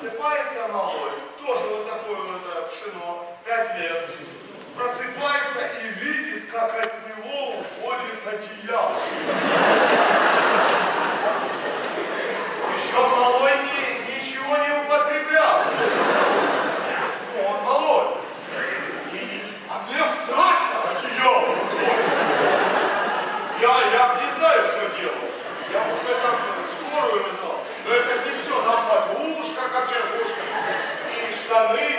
Просыпайся, малой, тоже вот такое вот э, пшено, пять лет. Просыпается и видит, как от него уходит одеяло. Еще малой ни- ничего не употреблял. Ну, Он малой. И, а мне страшно одеяло уходит. Я, я не знаю, что делать. Я уже там скорую вызвал. Но это же не все. Там подушка, как игрушка. И штаны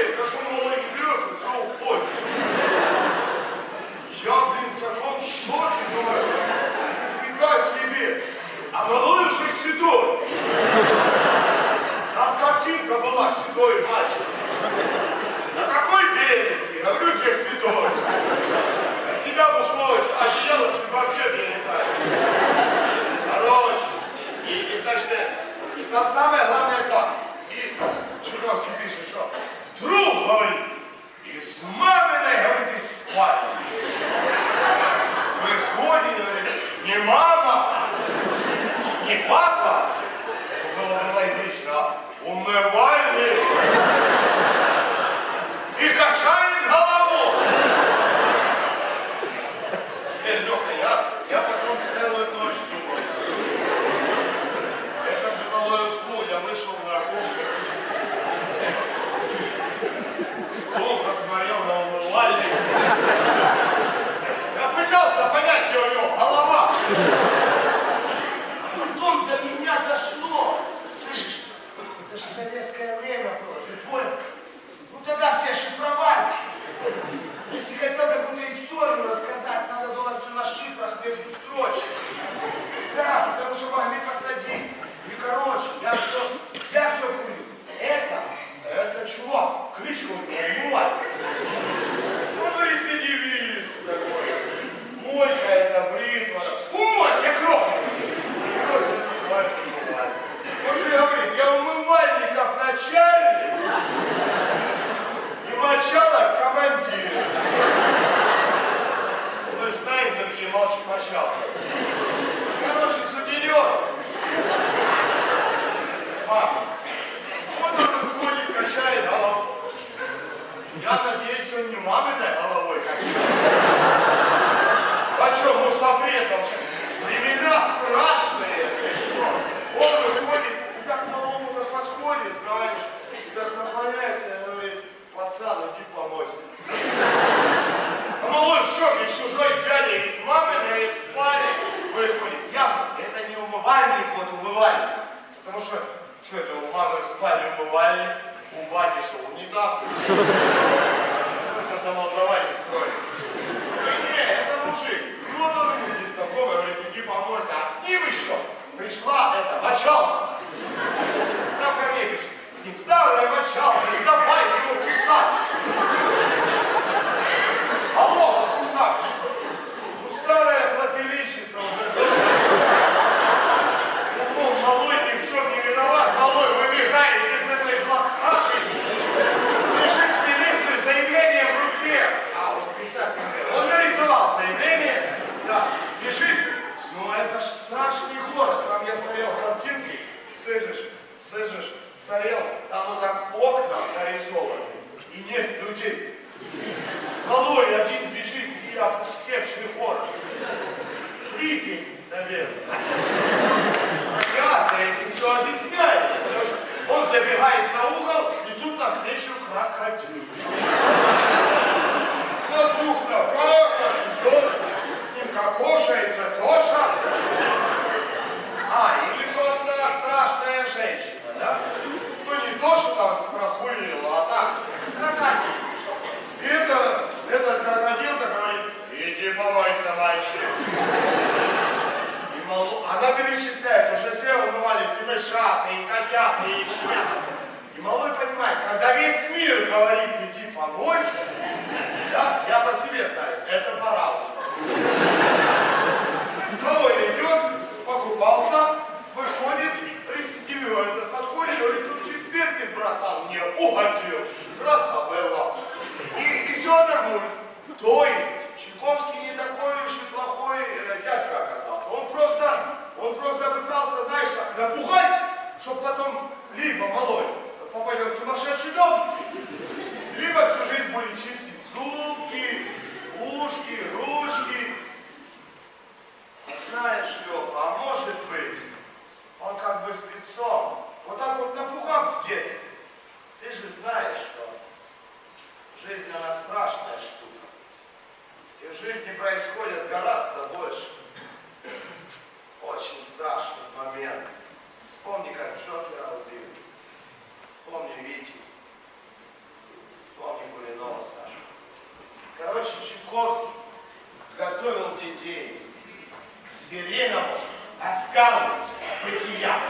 там. Вообще, за что малой не берется, все уходит. Я, блин, в таком шоке, думаю, нифига себе. А малой уже седой. Там картинка была седой мальчик. На какой беленький? Говорю, где седой. От тебя ушло одеяло, ты вообще я не знаю. Короче, и, и значит, и там самое главное так. И Чуковский пишет, что вдруг, говорит, из маминой, говорит, из спальни. Выходит, говорит, не мама, не Я надеюсь, он не маминой головой качает. А что, может, обрезался? Времена страшные, ты что? Он выходит, и так малому так подходит, знаешь, и так наклоняется и говорит, пацан, иди помойся. А малой в шоке, чужой дядя из маминой, из спальни выходит. Явно, это не умывальник, вот умывальник. Потому что, что это у мамы в спальне умывальник, у бати что, унитаз? Что это за молдаване строит? Да не, это мужик. Ну, он тоже будет знакомый, говорит, иди помойся. А с ним еще пришла эта мочалка. Там корневиш. С ним старая мочалка. И давай его кусать. А лох кусать. Ну, старая плательщица уже. Ну, малой ни в чем не виноват. Малой выбегает из этой блокады. Лежит в милицию заявление в руке. А, он писать не умел. Он нарисовал заявление. Да, лежит. Ну, это ж страшный город. Там я смотрел картинки. Слышишь, слышишь, смотрел. Там вот так окна нарисованы. И нет людей. Малой один бежит и опустевший город. Припять, наверное. Радиация этим все объясняется, потому что он забегает за угол, и тут навстречу крокодил. На двух ногах идет, с ним кокошает Тоша. А, или просто страшная женщина, да? Ну не то, что там страхуила, а так, крокодил. И это, этот крокодил-то говорит, иди мальчик. И малу... Она перечисляет, уже все умывались и мышаты, и котята, и шмята. И малой понимает, когда весь мир говорит, иди помойся, да, я по себе знаю, это пора уже. Малой идет, покупался, выходит, рецидивирует, подходит, говорит, ну теперь ты, братан, мне угодил, красавелла. И, и все нормально. То есть, Чайковский не такой уж и плохой э, дядька оказался. Он просто, он просто пытался, знаешь, так напугать, чтобы потом либо малой попадет в сумасшедший дом, либо всю жизнь будет чистить зубки, ушки, ручки. Знаешь, Леха, а может быть, он как бы спецом, вот так вот напугав в детстве. Ты же знаешь, что жизнь, она страшная штука. И в жизни происходит гораздо больше. Очень страшный момент. Вспомни, как Джокера убил. Вспомни Витю. Вспомни Кулинова, Саша. Короче, Чайковский готовил детей к звериному оскалу бытия.